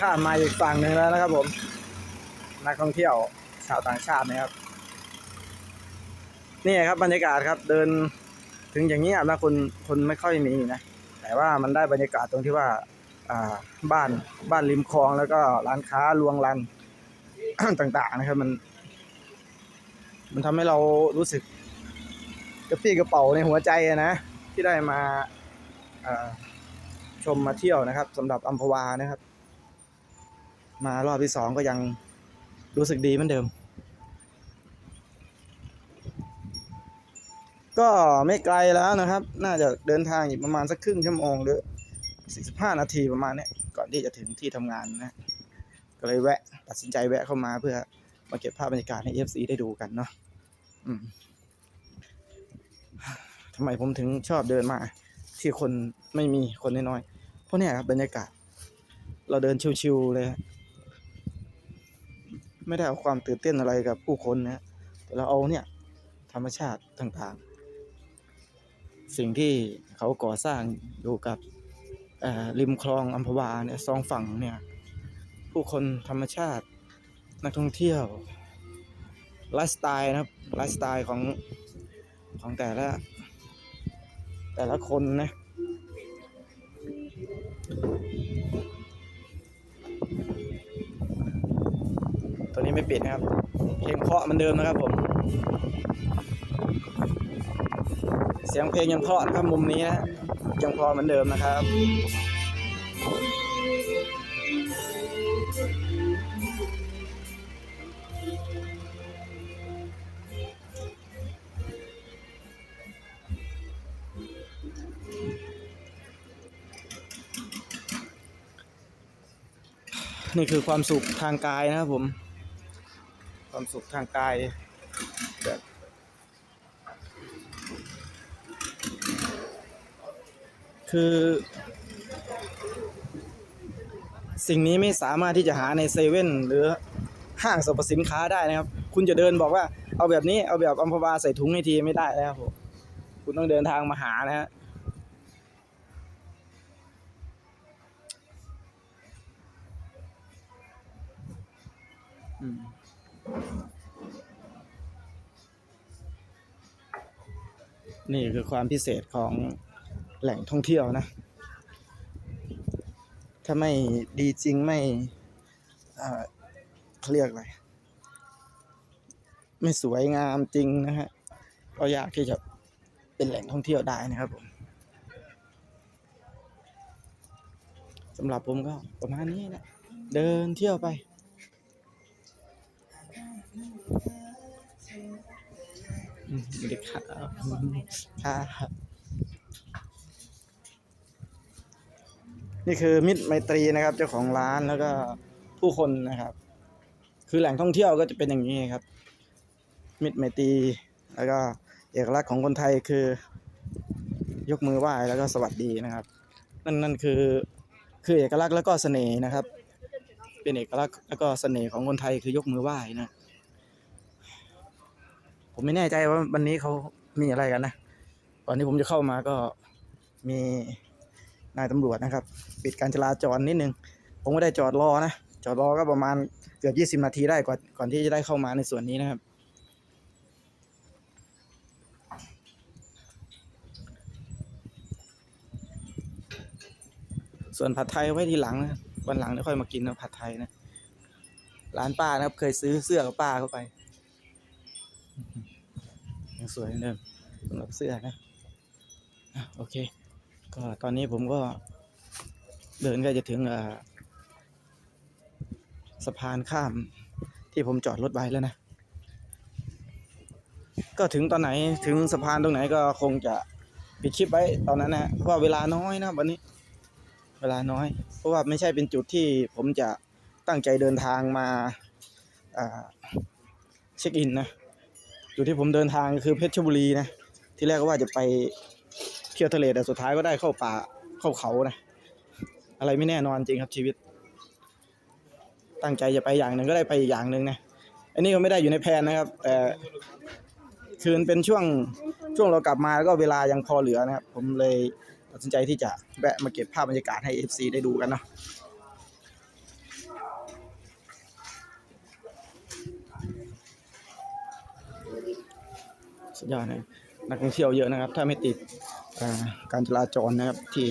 ข้ามมาอีกฝั่งหนึ่งแล้วนะครับผม นักท่องเที่ยวชาวต่างชาตินะครับ นี่ครับบรรยากาศครับเดินถึงอย่างนี้นะคนคนไม่ค่อยมีนะ แต่ว่ามันได้บรรยากาศตรงที่ว่าบ้านบ้านริมคลองแล้วก็ร้านค้าลวงลันต่าง ๆ นะครับมัน มันทำให้เรารู้สึกกระปี้กระเป๋าในหัวใจนะ ที่ได้มาอ่าชมมาเที่ยวนะครับสำหรับอัมพวานะครับ มารอบที่สองก็ยังรู้สึกดีเหมือนเดิม ก็ไม่ไกลแล้วนะครับ น่าจะเดินทางอีกประมาณสักครึ่งชั่วโมงหรือ 45 นาทีประมาณนี้ก่อนที่จะถึงที่ทำงานนะก็เลยแวะตัดสินใจแวะเข้ามาเพื่อมาเก็บภาพบรรยากาศให้ FC ได้ดูกันเนาะทำไมผมถึงชอบเดินมา ที่คนไม่มีคนน้อยๆเพราะเนี่ยครับบรรยากาศ เราเดินชิวๆเลย ไม่ได้เอาความตื่นเต้นอะไรกับผู้คนนะแต่เราเอาเนี่ยธรรมชาติต่างๆ สิ่งที่เขาก่อสร้างอยู่กับริมคลองอัมพวาเนี่ยสองฝั่งเนี่ยผู้คนธรรมชาตินักท่องเที่ยวไลฟ์สไตล์นะครับไลฟ์สไตล์ของของแต่ละแต่ละคนนะ ไม่ปิดนะครับเพลงเพราะมือนเดิมนะครับผม เสียงเพลงยังเพราะนะครับมุมนี้นะยังเพราะเหมือนเดิมนะครับนี่คือความสุขทางกายนะครับผม ความสุขทางกายแบบคือ สิ่งนี้ไม่สามารถที่จะหาในเซเว่นหรือห้างสรรพสินค้าได้นะครับ คุณจะเดินบอกว่าเอาแบบนี้เอาแบบอัมพวาใส่ถุงให้ทีไม่ได้แล้วครับผมคุณต้องเดินทางมาหานะฮะอืม นี่คือความพิเศษของแหล่งท่องเที่ยวนะ ถ้าไม่ดีจริงไม่เอ่อเขาเรียกอะไร ไม่สวยงามจริงนะฮะ ก็ยากที่จะเป็นแหล่งท่องเที่ยวได้นะครับผมสำหรับผมก็ประมาณนี้นะ เดินเที่ยวไป อืมไม่ได้ครับครับนี่คือมิตรไมตรีนะครับ เจ้าของร้านแล้วก็ผู้คนนะครับ คือแหล่งท่องเที่ยวก็จะเป็นอย่างนี้ครับ มิตรไมตรีแล้วก็เอกลักษณ์ของคนไทยคือยกมือไหว้แล้วก็สวัสดีนะครับ นั่นนั่นคือคือเอกลักษณ์แล้วก็เสน่ห์นะครับ เป็นเอกลักษณ์แล้วก็เสน่ห์ของคนไทยคือยกมือไหว้นะ ผมไม่แน่ใจว่าวันนี้เขามีอะไรกันนะก่อนที่ผมจะเข้ามาก็มีนายตำรวจนะครับ ปิดการจราจรนิดนึง ผมก็ได้จอดรอนะ จอดรอก็ประมาณเกือบยี่สิบนาทีได้ก่อนก่อนที่จะได้เข้ามาในส่วนนี้นะครับ ส่วนผัดไทยไว้ทีหลังนะวันหลังเดี๋ยวค่อยมากินนะผัดไทยนะ ร้านป้านะครับ เคยซื้อเสื้อกับป้าเข้าไป ยังสวยเหมือนเดิมสำหรับเสื้อนะอะโอเค ก็ตอนนี้ผมก็เดินกล้จะถึงสะพานข้ามที่ผมจอดรถไว้แล้วนะ ก็ถึงตอนไหนถึงสะพานตรงไหนก็คงจะปิดคลิปไว้ตอนนั้นนะเพราะว่าเวลาน้อยนะวันนี้ เวลาน้อย เพราะว่าไม่ใช่เป็นจุดที่ผมจะตั้งใจเดินทางมาเช็คอินนะ จุดที่ผมเดินทางคือเพชรบุรีนะ ที่แรกก็ว่าจะไปเที่ยวทะเลแต่สุดท้ายก็ได้เข้าป่าเข้าเขานะ อะไรไม่แน่นอนจริงครับชีวิต ตั้งใจจะไปอย่างหนึ่งก็ได้ไปอีกอย่างหนึ่งนะอันนี้ก็ไม่ได้อยู่ในแผนนะครับแต่คืนเป็นช่วงช่วงเรากลับมาแล้วก็เวลายังพอเหลือนะครับ ผมเลยตัดสินใจที่จะแวะมาเก็บภาพบรรยากาศให้ FC ได้ดูกันเนาะ ยอดนะนักท่องเที่ยวเยอะนะครับ ถ้าไม่ติดการจราจรนะครับที่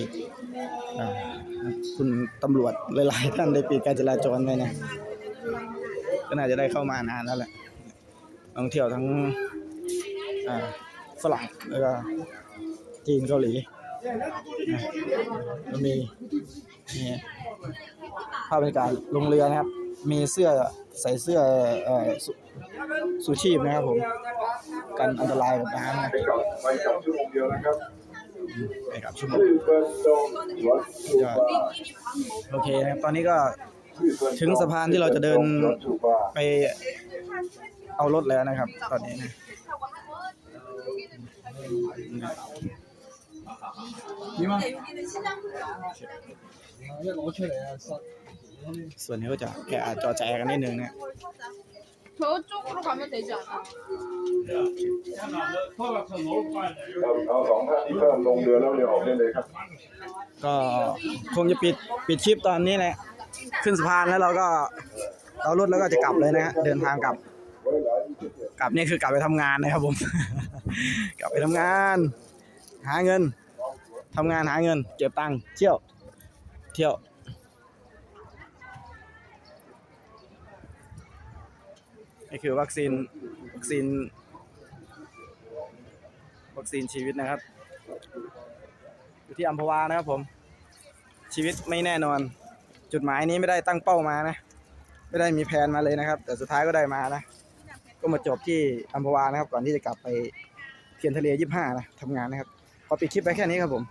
คุณตำรวจหลายๆท่านได้ปิดการจราจรไว้นะก็น่าจะได้เข้ามานานแล้วแหละนักท่องเที่ยวทั้งฝรั่งแล้วก็จีนเกาหลีนะก็มีนี่ภาพบรรยากาศลงเรือนะครับ มีเสื้อใส่เสื้อเอ่อสุสูชีพนะครับผมกันอันตรายกับน้ำนะไปกลับไปกลับชั่วโมงเดียวนะครับไปกับชั่วโมงชื่อเฟิร์นโดงวัดชูบาโอเคนะครับตอนนี้ก็ชื่อเฟิร์ถึงสะพานที่เราจะเดินวัดชูบาไปเอารถแล้วนะครับ ตอนนี้นะ ส่วนนี้ก็จะแกะจอแจกันนิดนึงนะ 저쪽으로 가면 되지 않아? เอาเอาสองท่านที่เพิ่มลงเรือแล้วเรือออกได้เลยครับ ก็คงจะปิดปิดคลิปตอนนี้แหละ ขึ้นสะพานแล้วเราก็เอารถแล้วก็จะกลับเลยนะฮะ เดินทางกลับ กลับนี่คือกลับไปทำงานนะครับผม กลับไปทำงาน หาเงินทำงานหาเงิน เก็บตังค์เที่ยว เที่ยว นี่คือวัคซีนวัคซีน วัคซีนชีวิตนะครับ อยู่ที่อัมพวานะครับผม ชีวิตไม่แน่นอน จุดหมายนี้ไม่ได้ตั้งเป้ามานะ ไม่ได้มีแผนมาเลยนะครับ แต่สุดท้ายก็ได้มานะ ก็มาจบที่อัมพวานะครับ ก่อนที่จะกลับไปเทียนทะเลยี่ห้านะทำงานนะครับ ขอปิดคลิปไปแค่นี้ครับผม